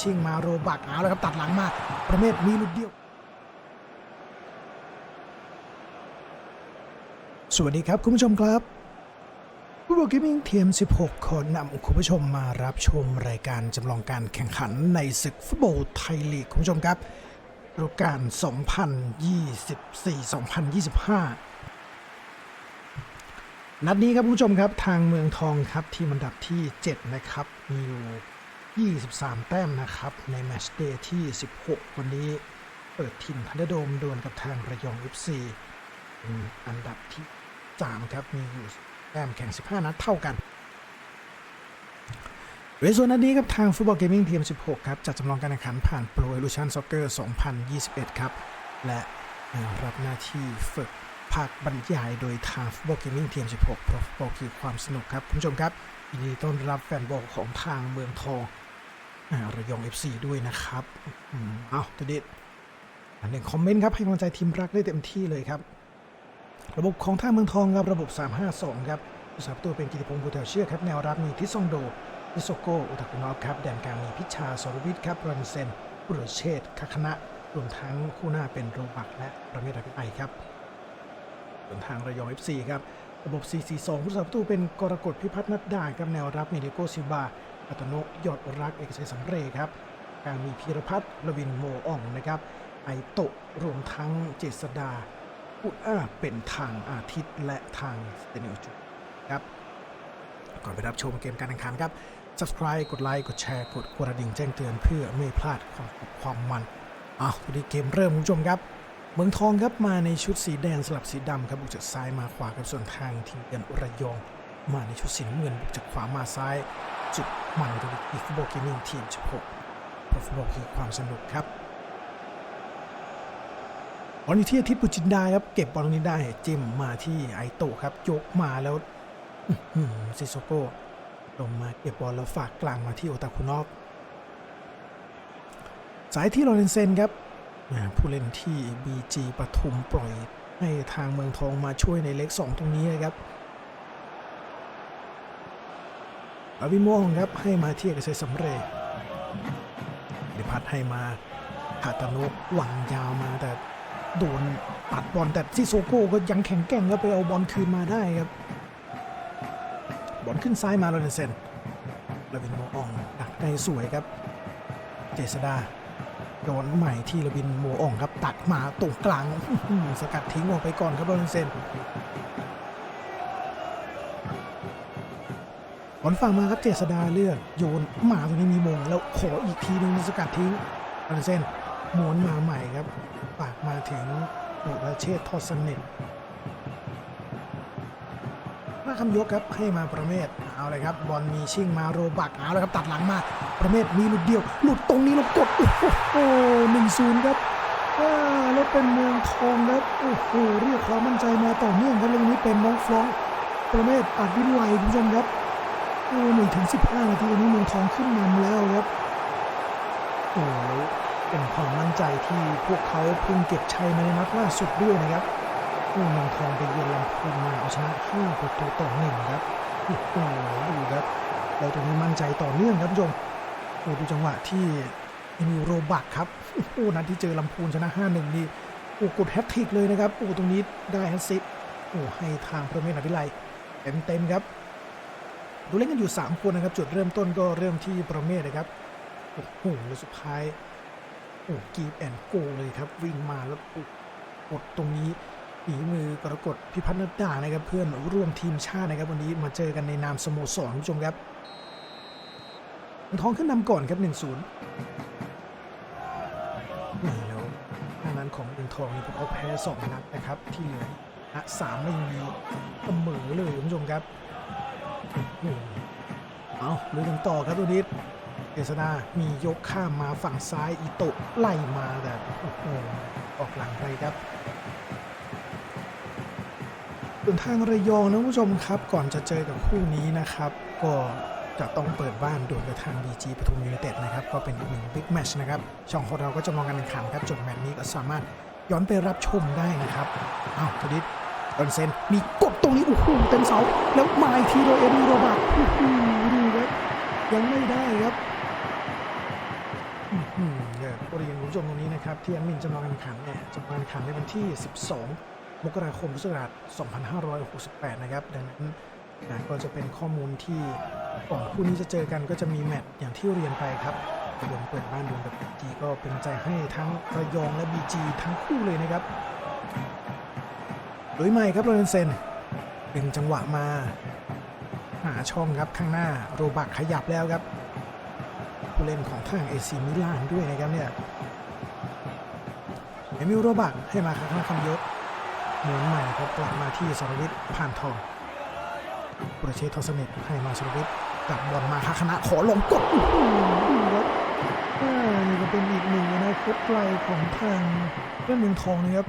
ชิงมาโรบักเอาแล้วครับตัดหลังมาประเมศมีลูกเดียว สวัสดีครับคุณผู้ชมครับผู้บอลเกมมิ่งทีม 16 คนนำคุณผู้ชมมารับชมรายการจำลองการแข่งขันในศึกฟุตบอลไทยลีกคุณผู้ชมครับฤดูกาล2024-2025นัดนี้ครับคุณผู้ชมครับทางเมืองทองครับทีมอันดับที่ 7 นะครับ มีอยู่ 23 แต้มนะครับ ในแมตช์เดย์ที่ 16 วันนี้ เปิดทินทันเดอร์โดมดวลกับทางระยอง FC เป็นอันดับที่ 3 ครับ มีอยู่แต้มแข่ง 15 นัดเท่ากันโดยส่วนนัดนี้ครับทางฟุตบอลเกมมิ่งทีม 16 ครับจัดจำลองการแข่งขันผ่าน Pro Evolution Soccer 2021 ครับ และรับหน้าที่ฝึกภาคบรรยายโดยทางฟุตบอลเกมมิ่งทีม 16เพราะฟุตบอลคือความสนุกครับ คุณผู้ชมครับยินดีต้อนรับแฟนบอลของทางเมืองทอง ระยอง FC ด้วยนะครับอเอาตัวเด็ดอันหนึ่งคอมเมนต์ครับ ให้กำลังใจทีมรักได้เต็มที่เลยครับ ระบบของท่าเมืองทองครับระบบ 352 ครับผู้สาประตูเป็นกิติพงศ์บุญเถาเชื่อครับ แนวรับมีทิซองโดทิโซโกอุตกุนอฟครับ แดนกลางมีพิชชาสรวิทย์ครับรันเซนบุรเชษคคณะรวมทั้งคู่หน้าเป็นโรบักและประเมศอภิไอครับส่วนทางระยอง FC ครับระบบ 442 ผู้สาประตูเป็นกรกฎพิพัฒน์นัดดาครับแนวรับมีเดโกซิบา อัตโนกยอดรักเอกชัยสำเรครับกลางมีพีรพัฒน์ลวินโมอ่องนะครับ ไอโตะรวมทั้งเจษดาอุอ้าเป็นทางอาทิตย์และทางสเตเนลจุครับ ก่อนไปรับชมเกมการแข่งขันครับ subscribe กดไลค์กดแชร์กดกระดิ่งแจ้งเตือนเพื่อไม่พลาดความความมันอ้าววันนี้เกมเริ่มคุณผู้ชมครับ เมืองทองครับมาในชุดสีแดงสลับสีดำครับบุกจากซ้ายมาขวาครับส่วนทางทีมเยือนระยอง มาในชุดสีน้ำเงินบุกจากขวามาซ้ายจุด มันตัวนี้อีกฟุตบอลเกมมิ่งทีม16เพราะฟุตบอลคือความสนุกครับบอลอยู่ที่อาทิตย์ปุจินดาครับเก็บบอลตรงนี้ได้จิ้มมาที่ไอโตะครับยกมาแล้วซิโซโก้ลงมาเก็บบอลแล้วฝากกลางมาที่โอตาคุนอฟสายที่โรเลนเซนครับผู้เล่นที่ BG ปทุมปล่อยให้ทางเมืองทองมาช่วยในเล็ก 2 ตรงนี้นะครับ อวิโมงครับให้มาเที่เอกชัยสำเร็จเดพัดให้มาฮาตานุหวางยาวมาแต่โดนปัดบอลแต่ซิโซโก้ก็ยังแข็งแกร่งก็ไปเอาบอลคืนมาได้ครับ บอลขึ้นซ้ายมาโรนเซนลาวินโมอองดักได้สวยครับ เจษดาโดนใหม่ที่ระบินโมอองครับตัดมาตรงกลางสกัดทิ้งออกไปก่อนครับโรนเซน อลฝั่งมาครับเจษดาเลือกโยนหมาตรงนี้มีมงแล้วขออีกทีหนึงสกัดทิ้งโรนเซนหม้วนมาใหม่ครับ ปากมาถึงบุรเชษทอดสนิทมาคำยกครับให้มาประเมศเอาเลยครับบอลมีชิงมาโรบักเอาเลยครับตัดหลังมาประเมศมีหลุดเดียว หลุดตรงนี้ล้วกดโอ้โหหนึ่งศูนย์ครับแล้วเป็นเมืองทองครับโอ้โหเรียกความมั่นใจมาต่อเนื่องครับเรื่องนี้เป็นน้องฟลองประเมศอัดวินไลคุณผู้ชมครับ โอ้หนึ่งถึงสิบห้านาทีนี้เมืองทองขึ้นนำแล้วครับโอ้โหเป็นความมั่นใจที่พวกเขาเพิ่งเก็บชัยในนัดล่าสุดด้วยนะครับโอ้เมืองทองไปเยือนลำพูนมาเอาชนะห้าประตูต่อหนึ่งครับโอ้โหดูครับเราตรงนี้มั่นใจต่อเนื่องครับผู้ชมโอ้ดูจังหวะที่เอมิโรบักครับโอ้นัดที่เจอลำพูนชนะ5-1นี่โอ้กดแฮตทริกเลยนะครับโอ้ตรงนี้ได้แฮตซิปโอ้ให้ทางประเมศอภิไลเต็มๆครับ ดูเล่นกันอยู่ 3 คนนะครับ จุดเริ่มต้นก็เริ่มที่ประเมศนะครับโอ้โหแล้วสุดท้ายโอ้กีบแอนโกเลยครับ วิ่งมาแล้วกดตรงนี้ฝีมือกรกฎพิพัฒน์นัดดานะครับ เพื่อนร่วมทีมชาตินะครับ วันนี้มาเจอกันในนามสโมสรคุณผู้ชมครับเมืองทองขึ้นนำก่อนครับ 1-0นี่แล้วทางนั้นของเมืองทองนี่พวกเขาแพ้สองนัดนะครับ ที่เหลือสามไม่มีเสมอเลยคุณผู้ชมครับ เอาลุยกันต่อครับตัวนี้เจษดามียกข้ามมาฝั่งซ้ายอีโตะไล่มาแต่โอ้โหออกหลังไปครับส่วนทางระยองนะคุณผู้ชมครับ ก่อนจะเจอกับคู่นี้นะครับ ก็จะต้องเปิดบ้านดวลกับทาง BG ปทุมยูไนเต็ดนะครับ ก็เป็นอีกหนึ่งบิ๊กแมชนะครับ ช่องของเราก็จะมองการแข่งขันครับจบแมตช์นี้ก็สามารถย้อนไปรับชมได้นะครับอ้าวทีนี้ ออนเซนมีกดตรงนี้โอ้โหเต็มเสา แล้วมาอีกทีโดยเอ็ดดี้โรบัตโอ้โหดูครับยังไม่ได้ครับชมตรงนี้นะครับ ที่แอดมินจำลองการแข่งขันเนี่ยจำลองการแข่งขันในวันที่ 12 มกราคมพุทธศักราช 2568 นะครับ ดังนั้นนะก็จะเป็นข้อมูลที่ก่อนคู่นี้จะเจอกันก็จะมีแมตช์อย่างที่เรียนไปครับรวมเปิดบ้านดวลกับบีจีก็เป็นใจให้ทั้งระยองและบีจีทั้งคู่เลยนะครับ โดยใหม่ครับโรเนนเซนดึงจังหวะมา หาช่องครับข้างหน้าโรบักขยับแล้วครับ ผู้เล่นของทางเอซีมิลานด้วยนะครับเนี่ยเอมิลโรบักให้มาข้างคำยศหมุนใหม่ครับกลับมาที่สรวิทย์ผ่านทองปรเชษฐ์ทศเนตให้มาสรวิทย์กลับบอลมาคาคณะขอลงกดอื้อหือดูครับอ่านี่ก็เป็นอีกหนึ่งอนาคตไกลของทางเล่นเมืองทองนะครับ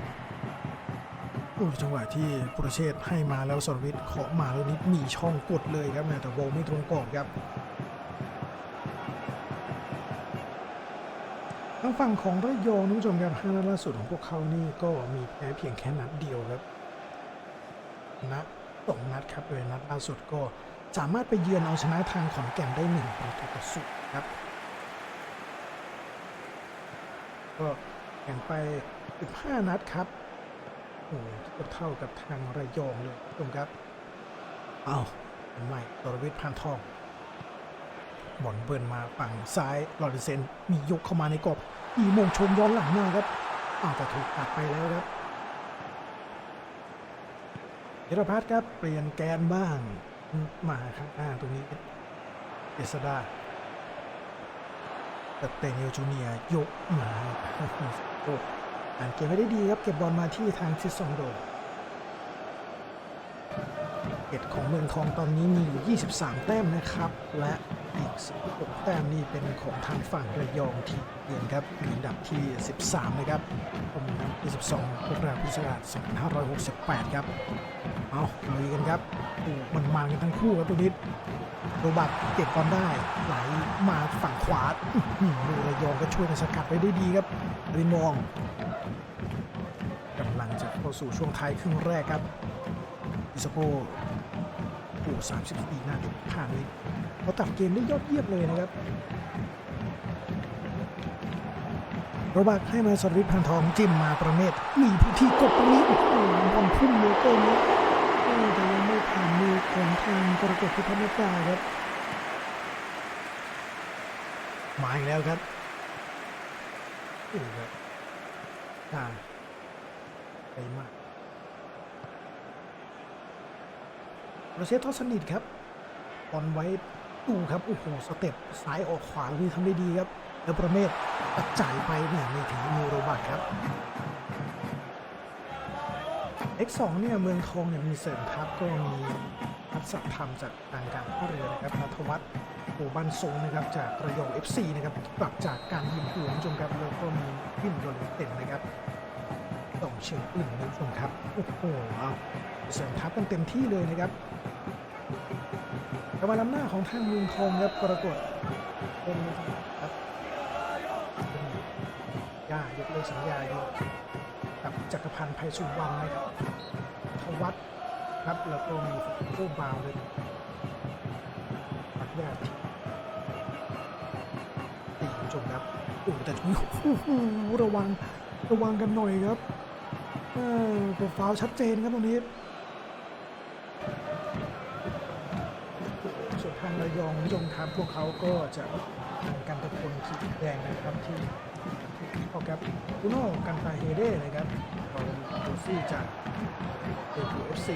จังหวะที่ปุรเชษฐ์ให้มาแล้วสรวิทย์เคาะมาแล้วนิดมีช่องกดเลยครับแต่วงไม่ตรงกรอบครับทางฝั่งของระยองท่นผู้ชมครับห้านัดล่าสุดของพวกเขานี่ก็มีแพ้เพียงแค่นัดเดียวครับนัดสองนัดครับโดยนัดล่าสุดก็สามารถไปเยือนเอาชนะทางขอนแก่นได้หนึ่งประตูต่อศูนย์ครับ ก็แข่งไป 15 นัดครับ โอ้โหเทียบเท่ากับทางระยองเลยท่านผู้ชมครับเอา้าใหม่ตรวิทย์พันทองบอลเบิร์นมาฝั่งซ้ายลอริเซนมียกเข้ามาในกรอบมีโมงชมย้อนหลังมาครับอ้าวแต่ถูกตัดไปแล้วครับเดรพัฒน์ครับเปลี่ยนแกนบ้างมาข้างหน้าตรงนี้เอสดาแต่เตเนลจูเนียร์ยกมาโอ้ อ่านเกมไว้ได้ดีครับ เก็บบอลมาที่ทางทิสซองโดเอ็ดของเมืองทองตอนนี้มีอยู่ 23 แต้มนะครับ และอีก 16 แต้มนี่เป็นของทางฝั่งระยองที่เดือนครับอยู่อันดับที่ 13 นะครับผมนับที่12พกราพุทธศักราช2568 ครับ เอาลุยกันครับโอ้มันมากันทั้งคู่ครับตัวนี้โรบัตเก็บบอลได้ไหลมาฝั่งขวาดูระยองก็ช่วยกันสกัดไว้ได้ดีครับรินมองกำลังจะเข้าสู่ช่วงท้ายครึ่งแรกครับอิสโปโอ้สามสิบสี่นาทีผ่านเลยเขาตัดเกมได้ยอดเยี่ยมเลยนะครับโรบักให้มาสรวิทพันทองจิ้มมาประเมศมีพื้นที่กดตรงนี้โอ้โหบอลพุ่งเลือเกินนี้ แต่ยังไม่ผ่านมือของทางกรกฎพิพัฒน์ดาครับ มาอีกแล้วครับโอ้ครับอ่าไปมากโรเชตทอสนิทครับบอลไว้ดูครับ โอ้โห สเต็ปซ้ายออกขวานี่ทำได้ดีครับ แล้วประเมศจ่ายไปเนี่ยไม่ถึงมือโรบัตครับ X2 เนี่ยเมืองทองเนี่ยมีเสริมทัพก็มีทัศสัตธรรมจากทางการท่าเรือนะครับนัทวัฒน์โอบันทรงนะครับจากระยอง FC นะครับกลับจากการยิงหัวจมครับแล้วก็มีพินโดเลเต็นนะครับต้องเชิงอื่นนะคุณผู้ชมครับโอ้โหเอาเสริมทัพกันเต็มที่เลยนะครับกำลังล้ำหน้าของทางเมืองทองครับกรกฎเป็นครับย่ายกเลิกสัญญาอยู่ กับจักรพันธ์ไพสุวรรณนะครับทวัฒน์ครับแล้วก็มีโคบาวเลยปักญาติตีคุณผู้ชมครับโอ้แต่โอ้โหระวังระวังกันหน่อยครับเออตัวฟาวชัดเจนครับตรงนี้ส่วนทางระยองคุณผู้ชมครับพวกเขาก็จะทางกันตะพลขีดแดงนะครับที่ ออกครับคุโน่กันตาเฮเด้นะครับเราโรซี่จากเอทูเอฟซี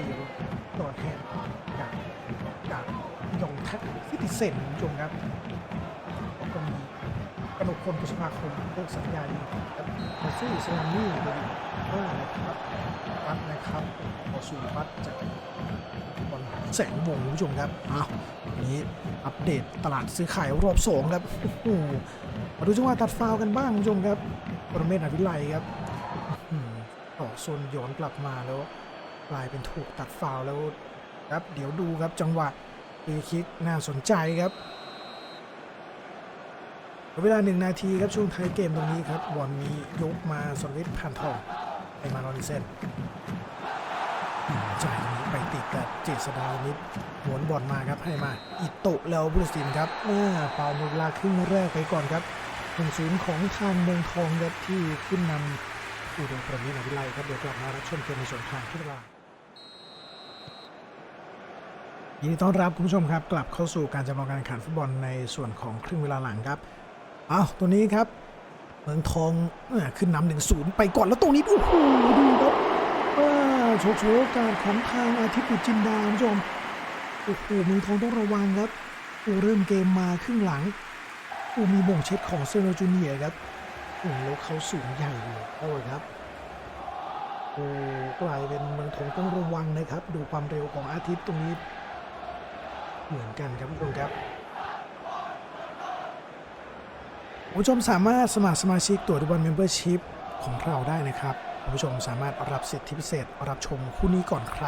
ตัวแทนจากจากยองแท็กซิติเซนคุณผู้ชมครับแล้วก็มีกระดกพลพุทธภาคมเลิกสัญญาอยู่ครับโรซี่สลามี่เดวิดเออนะครับปัดนะครับพอสูปัดจากบอลแสงวงคุณผู้ชมครับอ้าวนนี้อัปเดตตลาดซื้อขายรอบสองครับโอ้โห มาดูจังหวะตัดฟาวกันบ้างคุณผู้ชมครับปรเมศอภิไลครับออหือต่อโซนย้อนกลับมาแล้วกลายเป็นถูกตัดฟาวแล้วครับเดี๋ยวดูครับจังหวะฟรีคิกน่าสนใจครับเวลาหนึ่งนาทีครับช่วงท้ายเกมตรงนี้ครับบอลนี้ยกมาสวิทย์ผ่านทองไปมานอริเซนจ่ายนี้ไปติดกับเจษดานิดหวนบอลมาครับให้มาอิโตะแล้วบุรสินครับอ่าเป่าหมดเวลาครึ่งแรกไปก่อนครับ หนึ่งศูนย์ของทางเมืองทองครับที่ขึ้นนำอยู่โดยประเมศวิไลครับเดี๋ยวกลับมารับชมเกมในส่วนทางที่เวลายินดีต้อนรับคุณผู้ชมครับ กลับเข้าสู่การจำลองการแข่งขันฟุตบอลในส่วนของครึ่งเวลาหลังครับอ้าวตัวนี้ครับเมืองทองขึ้นนำหนึ่งศูนย์ไปก่อนแล้วตรงนี้โอ้โหดูครับอ่าโชว์โชว์กาสของทางอาทิตย์อุจินดาคุณผู้ชมโอ้โหเมืองทองต้องระวังครับโอ้เริ่มเกมมาครึ่งหลัง โอ้มีบ่งเช็ดของเซโรจูเนียครับโอ้แล้วเขาสูงใหญ่เลยโอ้ยครับโอ้กลายเป็นเมืองทงต้องระวังนะครับ ดูความเร็วของอาทิตย์ตรงนี้ เหมือนกันครับคุณผู้ชมครับผู้ชมสามารถสมัครสมาชิกตัวดูบอลเมมเบอร์ชิพของเราได้นะครับผู้ชมสามารถรับสิทธิพิเศษรับชมคู่นี้ก่อนใคร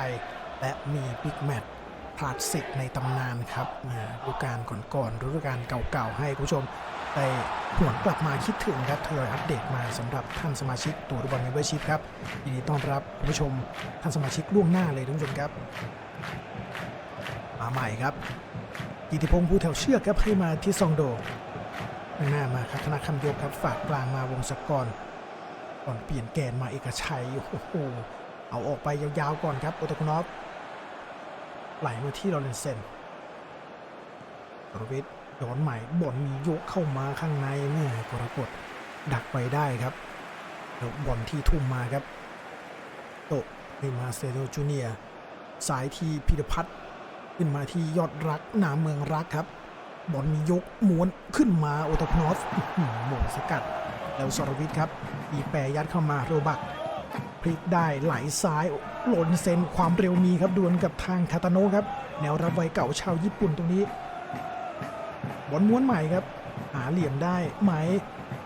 และมีบิ๊กแมตช์ คลาสสิกในตำนานครับฤดูกาลก่อนๆฤดูกาลเก่าๆให้คุณผู้ชมได้หวนกลับมาคิดถึงครับทยอยอัปเดตมาสำหรับท่านสมาชิกตัวดูบอลเมมเบอร์ชิพครับยินดีต้อนรับคุณผู้ชมท่านสมาชิกล่วงหน้าเลยทุกผู้ชมครับ มาใหม่ครับกิติพงษ์ภูแถวเชือกครับให้มาที่ซองโดหน้ามาครับธนาคำยกครับฝากกลางมาวงศกรก่อนเปลี่ยนแกนมาเอกชัยโอ้โหเอาออกไปยาวๆก่อนครับโอตคุนอฟ ไหลมาที่ลอเรนเซนกรวิทย้อนใหม่บอลมียกเข้ามาข้างในแม่กรกฎดักไปได้ครับแล้วบอลที่ทุ่มมาครับโตะให้มาเซโดจูเนียสายที่พิรพัฒน์ขึ้นมาที่ยอดรักหนาเมืองรักครับ บอลมียกม้วนขึ้นมาโอตพนอฟหม่งสกัด แล้วสรวิทย์ครับอีแปรยัดเข้ามาโรบัก พลิกได้ไหลซ้ายหล่นเซนความเร็วมีครับดวลกับทางคาตาโนะครับ แนวรับไวเก่าชาวญี่ปุ่นตรงนี้บอลม้วนใหม่ครับ หาเหลี่ยมได้ไหม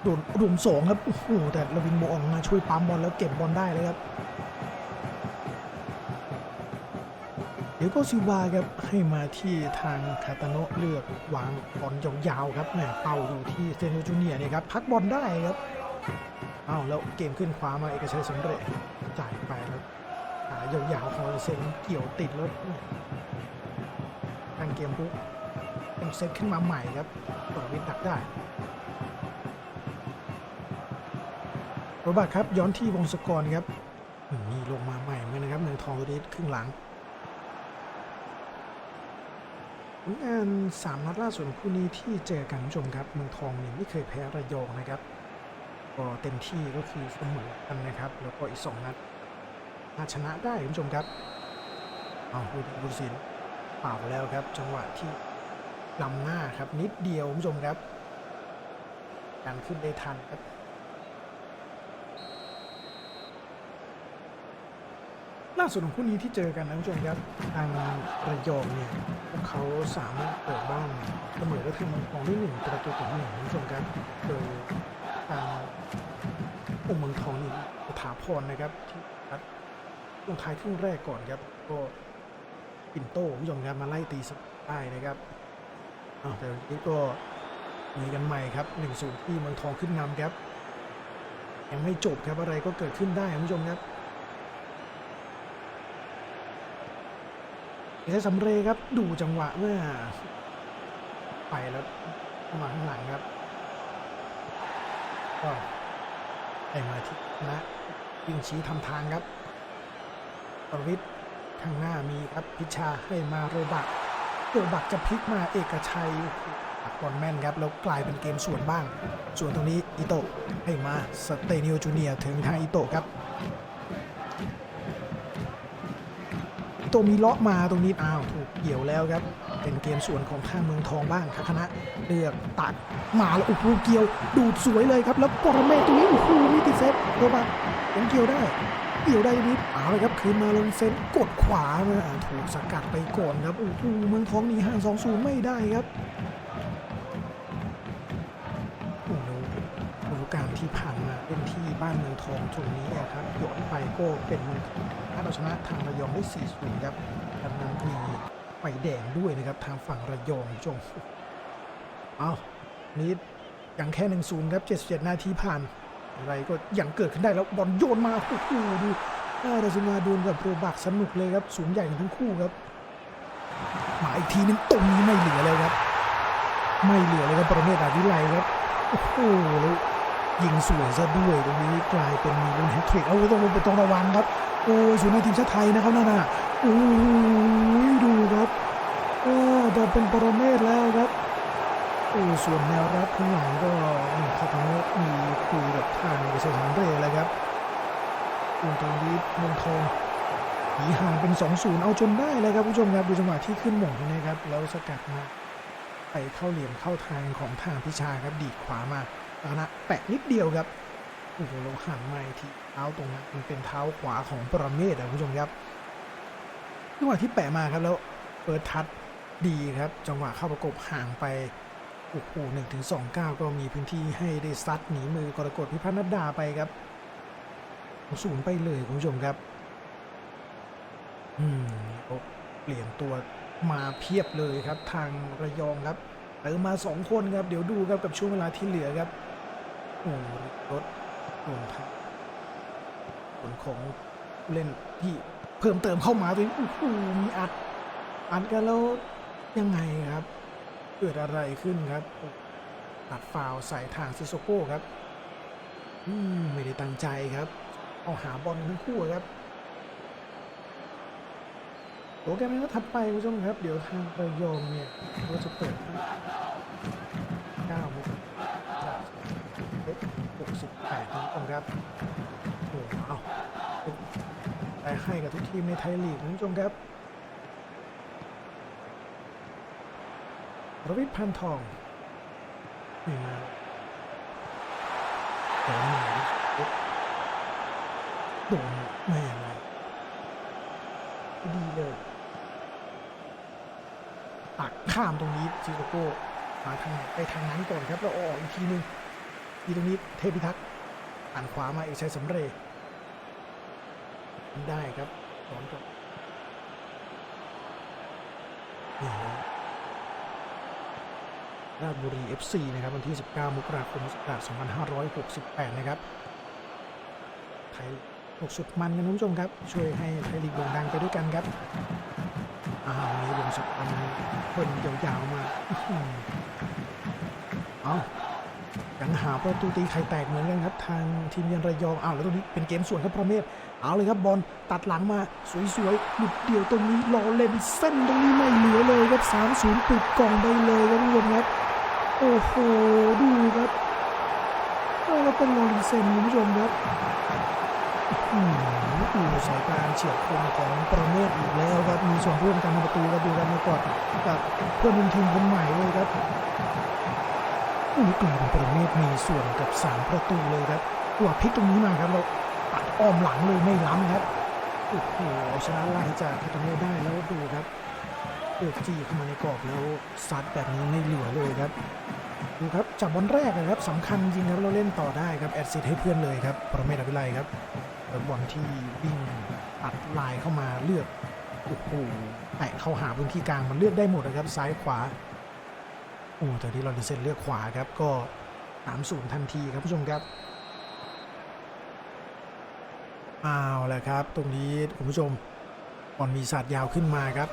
โดนรุมสองครับโอ้โหแต่ลวินโมอองมาช่วยปั๊มบอลแล้วเก็บบอลได้เลยครับเดี๋ยวก็ซิวาครับให้มาที่ทางคาตาโนเลือกวางบอลยาวๆครับแหมเป่าอยู่ที่เซนโนจูเนียเนี่ยครับพักบอลได้ครับ อ้าวแล้วเกมขึ้นขวามาเอกชัยสำเร็จจ่ายไปแล้วหายาวๆของเซนเกี่ยวติดแล้วทางเกมปุ๊บเป็นเซตขึ้นมาใหม่ครับปรวิทดักได้โรบัตครับย้อนที่วงศกรครับมีลงมาใหม่เหมือนกันะครับเมืองทองตัวนี้ครึ่งหลังงานสามนัดล่าสุดคู่นี้ที่เจอกันคุณผู้ชมครับเมืองทองเนี่ยไม่เคยแพ้ระยองนะครับ ก็เต็มที่ก็คือเสมอกันนะครับ แล้วก็อีกสองนัดอาชนะได้คุณผู้ชมครับเอาดูดิบุญศิลป์เปล่าแล้วครับ จังหวะที่ลำหน้าครับนิดเดียวคุณผู้ชมครับ การขึ้นได้ทันครับล่าสุดของคู่นี้ที่เจอกันนะคุณผู้ชมครับทางระยองเนี่ยพวกเขาสามารถเปิดบ้านเสมอก็คือเมืองทองได้หนึ่งประตูต่อหนึ่งคุณผู้ชมครับโดย ทางองค์เมืองทองนี่สถาพรนะครับที่ครับลงท้ายครึ่งแรกก่อนครับ ก็ปิ่นโต้ผู้ชมครับมาไล่ตีสได้นะครับอ้าวแต่นี้ก็มีกันใหม่ครับ1นศูนย์ที่เมืองทองขึ้นนำครับ ยังไม่จบครับอะไรก็เกิดขึ้นได้คุณผู้ชมครับเอกสำเรย์ครับดูจังหวะเมื่อไปแล้วเข้ามาข้างหลังครับ ก็ได้มาที่นะวิ่งชี้ทำทางครับประวิทย์ข้างหน้ามีครับพิชาให้มาโรบักโรบักจะพลิกมาเอกชัยกบอลแม่นครับแล้วกลายเป็นเกมส่วนบ้าง ส่วนตรงนี้อิโตะให้มาสเตนิโอจูเนียถึงทางอิโตะครับอิโตะมีเลาะมาตรงนี้อ้าวถูกเกี่ยวแล้วครับ เป็นเกมส่วนของทางเมืองทองบ้างครับคณะเลือกตัดมาแล้วโอ้โหเกียว ดูดสวยเลยครับ แล้วปรเมศตรงนี้โอ้โหมีติดเซฟโรบักยังเกี่ยวได้เกี่ยวได้นิดเอาเลยครับคืนมาลงเซนกดขวามาอ่าถูกสกัดไปก่อนครับโอ้โหเมืองทองหนีห่างสองศูนย์ไม่ได้ครับโอ้โหดูกาลที่ผ่านมาเล่นที่บ้านเมืองทองตรงนี้อะครับย้อนไปก็เป็นองทองถ้าเราชนะทางระยองได้4 0ครับดังนั้นมี ไฟแดงด้วยนะครับทางฝั่งระยองจงเอานี่ยังแค่1 0ครับ77นาทีผ่าน อะไรก็ยังเกิดขึ้นได้แล้วบอลโยนมาโอ้โหดูน่าดาซิมาดูนกับโรบักสนุกเลยครับ สูงใหญ่ทั้งคู่ครับมาอีกทีนึงตรงนี้ไม่เหลือเลยครับ ไม่เหลือเลยครับประเมศอาวิไลครับโอ้โหแล้วยิงสวยซะด้วยตรงนี้กลายเป็นมีลุ้นแฮตทริกเอาไว้ต้องต้องระวังครับ โอ้ยศูนย์หน้าทีมชาติไทยนะครับนั่นน่ะโอ้ยดูครับเออแต่เป็นปรเมศแล้วครับโอ้ส่วนแนวรับข้างหลังก็นี่ครับนี้มีคุยกับทางเกษตรสำเร็จแล้วครับคุณตรงนี้เมืองทองหนีห่างเป็น 2-0 เอาจนได้เลยครับผู้ชมครับดูจังหวะที่ขึ้นหม่งนะครับแล้วสกัดมาไปเข้าเหลี่ยมเข้าทางของทางพิชาครับดีดขวามาแล้วนะแปะนิดเดียวครับโอ้โหเราหันมาอีกที ท้าตรงนั้นมันเป็นเท้าขวาของปรเมศอะคุณผู้ชมครับจังหวะที่แปะมาครับแล้วเปิดทัดดีครับ จังหวะเข้าประกบห่างไปโอ้โหหนึ่งถึงสองก้าก็มีพื้นที่ให้ได้ซัดหนีมือกรกฎพิพัฒนดาไปครับศูนย์ไปเลยคุณผู้ชมครับ อืมเปลี่ยนตัวมาเพียบเลยครับ ทางระยองครับเติมมาสองคนครับ เดี๋ยวดูครับกับช่วงเวลาที่เหลือครับโอ้รถรวมทั้ง ส่วนของเล่นที่เพิ่มเติมเข้ามาตัวนี้โอ้โหมีอัดอัดกันแล้วยังไงครับ เกิดอะไรขึ้นครับอ้ตัดฟาวใส่ทางซิโซโก้ครับอืมไม่ได้ตั้งใจครับ เอาหาบอลทั้งคู่ครับโปรแกรมนี้ก็ถัดไปคุณผู้ชมครับ เดี๋ยวทางระยองเนี่ยก็จะเปิดให้9โมงหกสิบแปดคุณผู้ชมครับโอ้โหเอา ให้กับทุกทีมในไทยลีกคุณผู้ชมครับรวิทย์พันทองนี่มาโดนหน่อยโดนแม่อะไรดีเลยตักข้ามตรงนี้ซิโกโก้มาทางไหนไปทางนั้นก่อนครับ แล้วออกอีกทีนึงทีตรงนี้เทพิทักษ์อ่านขวามาเอกชัยสำเร็จ ได้ครับสอนกับนี่นะราชบุรี FC นะครับ วันที่ 19 มกราคม2568 นะครับ ไทยหกสุดมันกันนะคุณผู้ชมครับ ช่วยให้ไทยลีกโด่งดังไปด้วยกันครับ อ้าวนี่วงสุดมันเพิ่นยาวๆมาอื้อหือเอา ยังหาประตูตีไข่แตกเหมือนกันครับ ทางทีมเยือนระยองอ้าวแล้วตรงนี้เป็นเกมส่วนครับประเมศเอาเลยครับบอลตัดหลังมาสวยๆหลุดเดี่ยวตรงนี้รอเล่นเส้นตรงนี้ไม่เหลือเลยครับ3-0ปิดกล่องไปเลยครับทุกคนครับโอ้โหดูครับเอาแล้วเป็นโรลิเซนคุณผู้ชมครับอืมดูสายการเฉียบคมของประเมศอีกแล้วครับมีส่วนร่วมการทำประตูครับดูกันมาก่อนกับเพื่อนร่วมทีมคนใหม่เลยครับ อุ้ยกลายเป็นประเมศมีส่วนกับ3ประตูเลยครับหัวพลิกตรงนี้มาครับเราตัดอ้อมหลังเลยไม่ล้ำครับโอ้โหเอาชนะไล่จากคาตาโนได้แล้วดูครับเลือกจี้เข้ามาในกรอบแล้วซัดแบบนี้ไม่เหลือเลยครับดูครับจากบอลแรกนะครับสำคัญจริงครับเราเล่นต่อได้ครับแอดซิดให้เพื่อนเลยครับประเมศอภิไลครับแล้วบอลที่วิ่งตัดลายเข้ามาเลือกโอ้โหแตะเข้าหาพื้นที่กลางมันเลือกได้หมดนะครับซ้ายขวา โอ้แต่ที่เราดิเซนเลือกขวาครับก็สามศูนย์ทันทีครับผู้ชมครับเอาละครับ ตรงนี้คุณผู้ชมบอลมีศาสตร์ยาวขึ้นมาครับ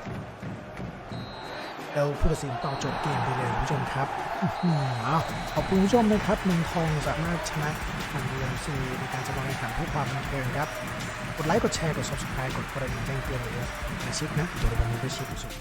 แล้วผู้ตัดสินต่อจบเกมไปเลยคุณผู้ชมครับอื้อหือเอาขอบคุณผู้ชมนะครับเมืองทองสามารถชนะทางเรียนซีในการจำลองแข่งขันเพื่อความบันเทิงครับ กดไลค์กดแชร์กด subscribe กดกระดิ่งแจ้งเตือนเลยนะชิพนะตัววันนี้ก็ชิพสุด